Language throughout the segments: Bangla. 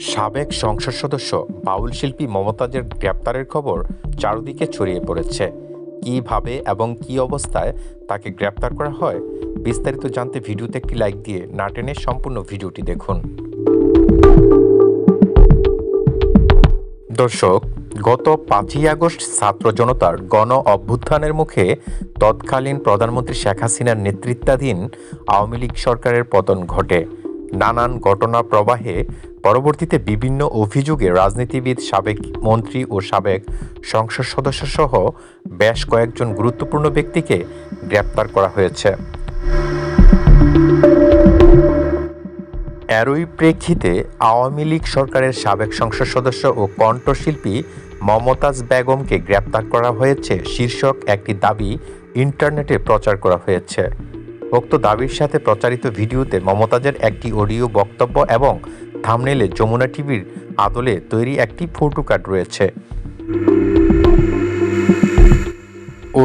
সাবেক সংসদ সদস্য বাউল শিল্পী মমতাজের গ্রেপ্তারের খবর চারদিকে ছড়িয়ে পড়েছে। কীভাবে এবং কী অবস্থায় তাকে গ্রেপ্তার করা হয়, বিস্তারিত জানতে ভিডিওতে একটি লাইক দিয়ে না টেনে সম্পূর্ণ ভিডিওটি দেখুন। দর্শক, গত পাঁচই আগস্ট ছাত্র জনতার গণ অভ্যুত্থানের মুখে তৎকালীন প্রধানমন্ত্রী শেখ হাসিনার নেতৃত্বাধীন আওয়ামী লীগ সরকারের পতন ঘটে। নানান ঘটনা প্রবাহে পরবর্তীতে বিভিন্ন অভিযোগে রাজনীতিবিদ, সাবেক মন্ত্রী ও সাবেক সংসদ সদস্য সহ বেশ কয়েকজন গুরুত্বপূর্ণ ব্যক্তিকে গ্রেপ্তার করা হয়েছে। এরই প্রেক্ষিতে আওয়ামী লীগ সরকারের সাবেক সংসদ সদস্য ও কণ্ঠশিল্পী মমতাজ বেগমকে গ্রেপ্তার করা হয়েছে। শীর্ষক একটি দাবি ইন্টারনেটে প্রচার করা হয়েছে। উক্ত দাবির সাথে প্রচারিত ভিডিওতে মমতাজের একটি অডিও বক্তব্য এবং থামনেলে যমুনা টিভির আদলে তৈরি একটি ফটো কার্ড রয়েছে।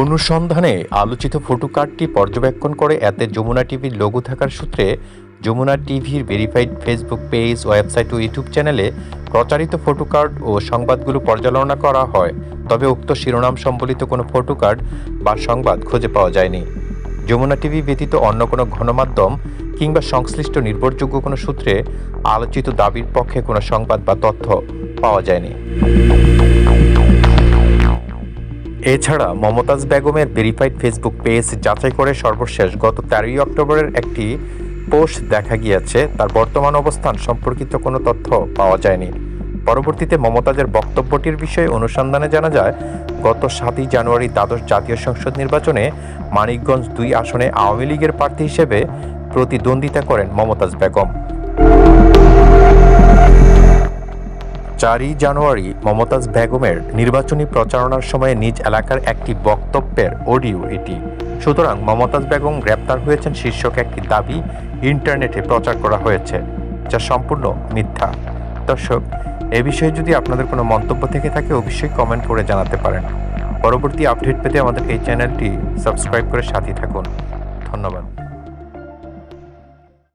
অনুসন্ধানে আলোচিত ফটো কার্ডটি পর্যবেক্ষণ করে এতে যমুনা টিভির লোগো থাকার সূত্রে যমুনা টিভির ভেরিফাইড ফেসবুক পেজ, ওয়েবসাইট ও ইউটিউব চ্যানেলে প্রচারিত ফটো কার্ড ও সংবাদগুলো পর্যালোচনা করা হয়। তবে উক্ত শিরোনাম সম্বলিত কোনো ফটো কার্ড বা সংবাদ খুঁজে পাওয়া যায়নি। যমুনা টিভি ব্যতীত অন্য কোনো গণমাধ্যম কিংবা সংশ্লিষ্ট নির্ভরযোগ্য কোনো সূত্রে আলোচিত দাবির পক্ষে কোনো সংবাদ বা তথ্য পাওয়া যায়নি। এছাড়া মমতাজ বেগমের ভেরিফাইড ফেসবুক পেজ যাচাই করে সর্বশেষ গত তেরোই অক্টোবরের একটি পোস্ট দেখা গিয়েছে। তার বর্তমান অবস্থান সম্পর্কিত কোনো তথ্য পাওয়া যায়নি। পরবর্তীতে মমতাজের বক্তব্যটির বিষয়ে অনুসন্ধানে জানা যায়, গত সাতই জানুয়ারি দ্বাদশ জাতীয় সংসদ নির্বাচনে মানিকগঞ্জ দুই আসনে আওয়ামী লীগের প্রার্থী হিসেবে প্রতিদ্বন্দ্বিতা করেন মমতাজ বেগম। চারই জানুয়ারি মমতাজ বেগমের নির্বাচনী প্রচারণার সময় নিজ এলাকার একটি বক্তব্যের অডিও এটি। সুতরাং মমতাজ বেগম গ্রেপ্তার হয়েছেন শীর্ষক একটি দাবি ইন্টারনেটে প্রচার করা হয়েছে, যা সম্পূর্ণ মিথ্যা। দর্শক, এ বিষয়ে যদি আপনাদের কোনো মন্তব্য থেকে থাকে, অবশ্যই কমেন্ট করে জানাতে পারেন। পরবর্তী আপডেট পেতে আমাদের এই চ্যানেলটি সাবস্ক্রাইব করে সাথে থাকুন। ধন্যবাদ।